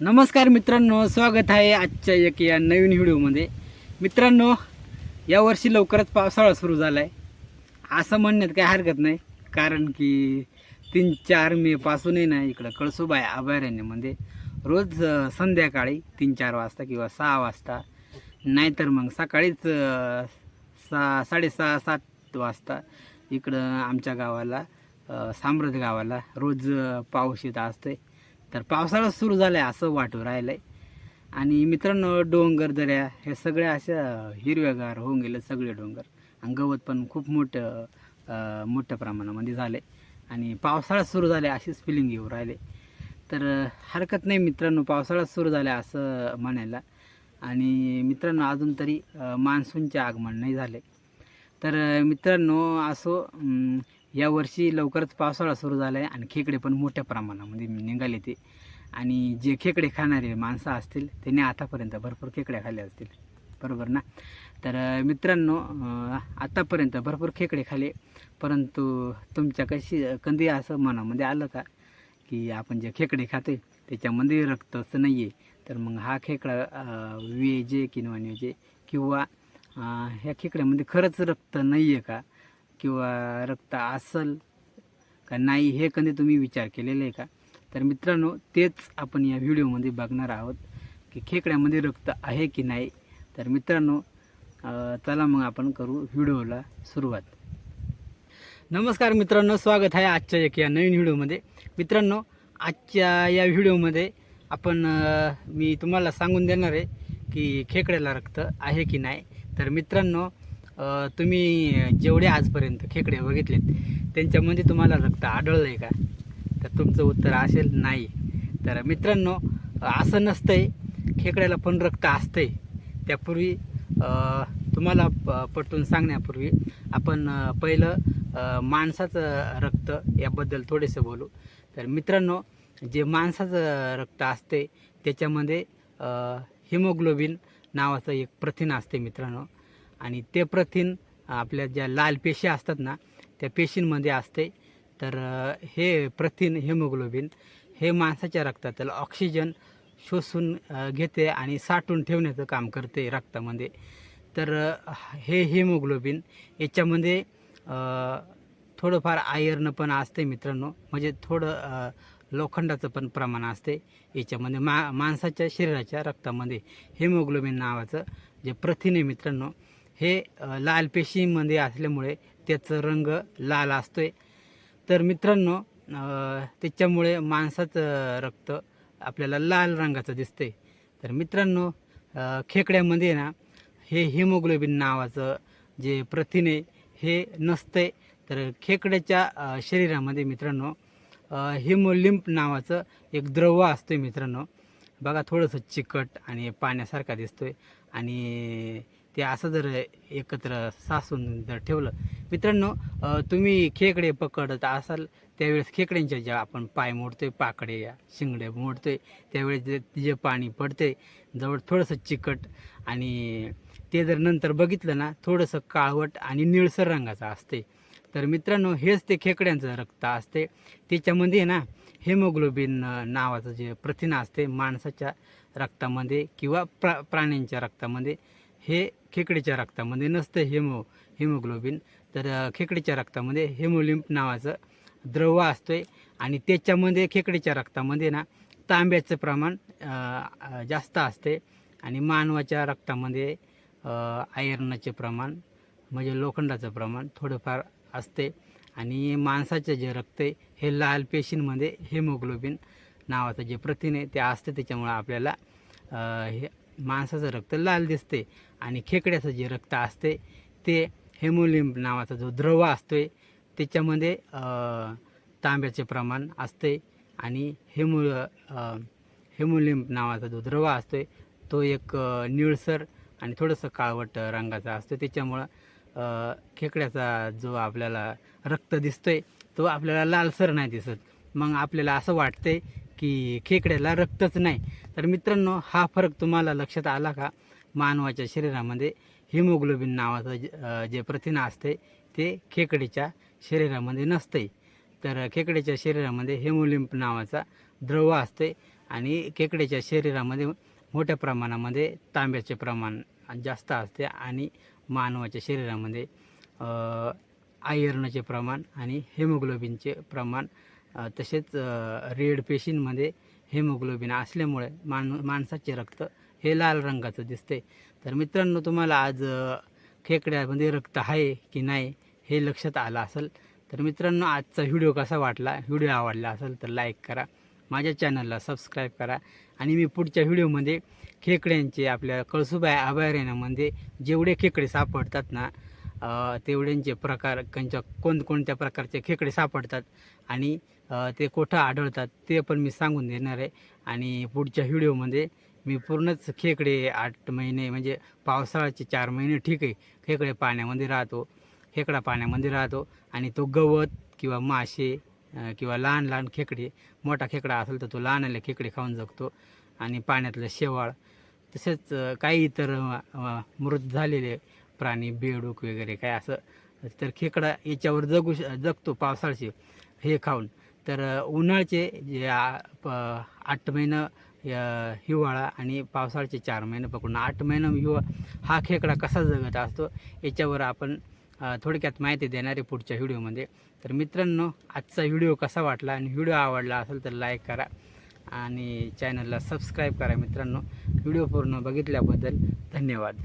नमस्कार मित्रांनो स्वागत आहे आजच्या एक या नवीन व्हिडिओमध्ये. मित्रांनो यावर्षी लवकरच पावसाळा सुरू झाला आहे असं म्हणण्यात काही हरकत नाही कारण की तीन चार मे ना इकडं कळसुबाई अभयारण्यामध्ये रोज संध्याकाळी तीन चार वाजता किंवा सहा वाजता नाहीतर मग सकाळीच सहा साडेसहा सात वाजता इकडं आमच्या गावाला साम्रज साम्राज्य गावाला रोज पाऊस येत असतोय. तर पावसाळा सुरू झाला आहे असं वाटू राहिलं आहे आणि मित्रांनो डोंगर दऱ्या हे सगळ्या अशा हिरव्यागार होऊन गेले सगळे डोंगर. आणि गवत पण खूप मोठं मोठ्या प्रमाणामध्ये झाले आणि पावसाळा सुरू झाला अशीच फिलिंग येऊ राहिले. तर हरकत नाही मित्रांनो पावसाळा सुरू झाला असं म्हणायला. आणि मित्रांनो अजून तरी मान्सूनचे आगमन नाही झाले. तर मित्रांनो असो यावर्षी लवकरच पावसाळा सुरू झाला आहे आणि खेकडे पण मोठ्या प्रमाणामध्ये म्हणजे निघाले ते. आणि जे खेकडे खाणारे माणसं असतील त्यांनी आतापर्यंत भरपूर खेकड्या खाल्ल्या असतील. बरोबर ना? तर मित्रांनो आत्तापर्यंत आतापर्यंत भरपूर खेकडे खाले परंतु तुमच्या कशी कधी असं मनामध्ये आलं का की आपण जे खेकडे खातोय त्याच्यामध्ये रक्तच नाही आहे तर मग हा खेकडा अं, व्हेज आहे नॉन व्हेज आहे किंवा ह्या खेकड्यामध्ये खरंच रक्त नाही आहे का? किंवा रक्त असल का नाही हे कधी तुम्ही विचार केलेला आहे का? तर मित्रांनो तेच आपण या व्हिडिओमध्ये बघणार आहोत की खेकड्यामध्ये रक्त आहे की नाही. तर मित्रांनो चला मग आपण करू व्हिडिओला सुरुवात. नमस्कार मित्रांनो स्वागत आहे आजच्या एक या नवीन व्हिडिओमध्ये. मित्रांनो आजच्या या व्हिडिओमध्ये आपण मी तुम्हाला सांगून देणार आहे की खेकड्याला रक्त आहे की नाही. तर मित्रांनो तुम्ही जेवढे आजपर्यंत खेकडे बघितलेत त्यांच्यामध्ये तुम्हाला रक्त आढळलं आहे का? तर तुमचं उत्तर असेल नाही. तर मित्रांनो असं नसतंय खेकड्याला पण रक्त असतंय. त्यापूर्वी तुम्हाला प- पटवून सांगण्यापूर्वी आपण पहिलं माणसाचं रक्त याबद्दल थोडेसे बोलू. तर मित्रांनो जे माणसाचं रक्त असते त्याच्यामध्ये हिमोग्लोबिन नावाचं एक प्रथिन असते मित्रांनो. आणि ते प्रथिन आपल्या ज्या लाल पेशी असतात ना त्या पेशींमध्ये असते. तर हे प्रथिन हेमोग्लोबिन हे माणसाच्या रक्तातील ऑक्सिजन शोषून घेते आणि साठवून ठेवण्याचं काम करते रक्तामध्ये. तर हे हिमोग्लोबिन याच्यामध्ये थोडंफार आयर्न पण असते मित्रांनो. म्हणजे थोडं लोखंडाचं पण प्रमाण असते. याच्यामध्ये मा माणसाच्या शरीराच्या रक्तामध्ये हिमोग्लोबिन नावाचं जे प्रथिन आहे मित्रांनो हे लाल पेशीमध्ये असल्यामुळे त्याचं रंग लाल असतोय. तर मित्रांनो त्याच्यामुळे माणसाचं रक्त आपल्याला लाल रंगाचं दिसतंय. तर मित्रांनो खेकड्यामध्ये ना हे हिमोग्लोबिन नावाचं जे प्रथिने हे नसतंय. तर खेकड्याच्या शरीरामध्ये मित्रांनो हिमोलिम्प नावाचं एक द्रव असतोय मित्रांनो. बघा थोडंसं चिकट आणि पाण्यासारखा दिसतोय. आणि ते असं जर एकत्र सासून जर ठेवलं. मित्रांनो तुम्ही खेकडे पकडत असाल त्यावेळेस खेकड्यांच्या ज्या आपण पाय मोडतोय पाकडे या शिंगडे मोडतोय त्यावेळेस जे जे पाणी पडते जवळ थोडंसं चिकट आणि ते जर नंतर बघितलं ना थोडंसं काळवट आणि निळसर रंगाचं असते तर मित्रांनो हेच ते खेकड्यांचं रक्त असते त्याच्यामध्ये ना हेमोग्लोबिन नावाचं जे प्रथिन असते माणसाच्या रक्तामध्ये किंवा प्रा प्राण्यांच्या रक्तामध्ये हे खेकडीच्या रक्तामध्ये नसतं हेमो हिमोग्लोबिन. तर खेकडीच्या रक्तामध्ये हेमोलिम्प नावाचं द्रव असतो आहे आणि त्याच्यामध्ये खेकडीच्या रक्तामध्ये ना तांब्याचं प्रमाण जास्त असते आणि मानवाच्या रक्तामध्ये आयर्नाचे प्रमाण म्हणजे लोखंडाचं प्रमाण थोडंफार असते आणि माणसाचं जे रक्त आहे हे लाल पेशींमध्ये हेमोग्लोबिन नावाचं जे प्रथिन आहे ते असते. त्याच्यामुळं आपल्याला हे माणसाचं रक्त लाल दिसते आणि खेकड्याचं जे रक्त असते ते हेमोलिंब नावाचा जो द्रव असतोय त्याच्यामध्ये तांब्याचे प्रमाण असते आणि हेमो अ, नावाचा जो द्रव असतोय तो एक निळसर आणि थोडंसं काळवट रंगाचा असतो त्याच्यामुळं खेकड्याचा जो आपल्याला रक्त दिसतोय तो आपल्याला लालसर नाही दिसत. मग आपल्याला असं वाटतंय की खेकड्याला रक्तच नाही. तर मित्रांनो हा फरक तुम्हाला लक्षात आला का? मानवाच्या शरीरामध्ये हिमोग्लोबिन नावाचं जे- प्रथिन असते ते खेकडीच्या शरीरामध्ये नसते. तर खेकड्याच्या शरीरामध्ये हेमोलिम्प नावाचा द्रव असते आणि खेकड्याच्या शरीरामध्ये मोठ्या प्रमाणामध्ये तांब्याचे प्रमाण जास्त असते आणि मानवाच्या शरीरामध्ये आयर्नचे प्रमाण आणि हेमोग्लोबिनचे प्रमाण तसेच रेड पेशींमध्ये हेमोग्लोबिन असल्यामुळे मान माणसाचे रक्त हे लाल रंगाचं दिसते. तर मित्रांनो तुम्हाला आज खेकड्यामध्ये रक्त आहे की नाही हे लक्षात आलं असेल तर मित्रांनो आजचा व्हिडिओ कसा वाटला व्हिडिओ आवडला असेल तर लाईक करा माझ्या चॅनलला सबस्क्राईब करा आणि मी पुढच्या व्हिडिओमध्ये खेकड्यांचे आपल्या कळसुबाई अभयारण्यामध्ये जेवढे खेकडे सापडतात ना तेवढ्यांचे प्रकार त्यांच्या कोणकोणत्या प्रकारचे खेकडे सापडतात आणि ते कुठं आढळतात ते पण मी सांगून देणार आहे. आणि पुढच्या व्हिडिओमध्ये मी पूर्णच खेकडे आठ महिने म्हणजे पावसाळ्याचे चार महिने ठीक आहे खेकडे पाण्यामध्ये राहतो खेकडा पाण्यामध्ये राहतो. आणि तो गवत किंवा मासे किंवा लहान लहान खेकडे मोठा खेकडा असेल तर तो लहानले खेकडे खाऊन जगतो. आणि पाण्यातलं शेवाळ तसेच काही इतर मृत झालेले प्राणी बेडूक वगैरे काय असं तर खेकडा याच्यावर जगू श जगतो पावसाळ्याचे हे खाऊन. तर उन्हाळ्याचे जे प- आठ महिनं हिवाळा आणि पावसाळ्याचे चार महिने पकडून आठ महिनं हिवा हा खेकडा कसा जगत असतो याच्यावर आपण थोडक्यात माहिती देणार आहे पुढच्या व्हिडिओमध्ये. तर मित्रांनो आजचा व्हिडिओ कसा वाटला आणि व्हिडिओ आवडला असेल तर लाईक करा आणि चॅनलला सबस्क्राईब करा मित्रांनो. व्हिडिओ पूर्ण बघितल्याबद्दल धन्यवाद.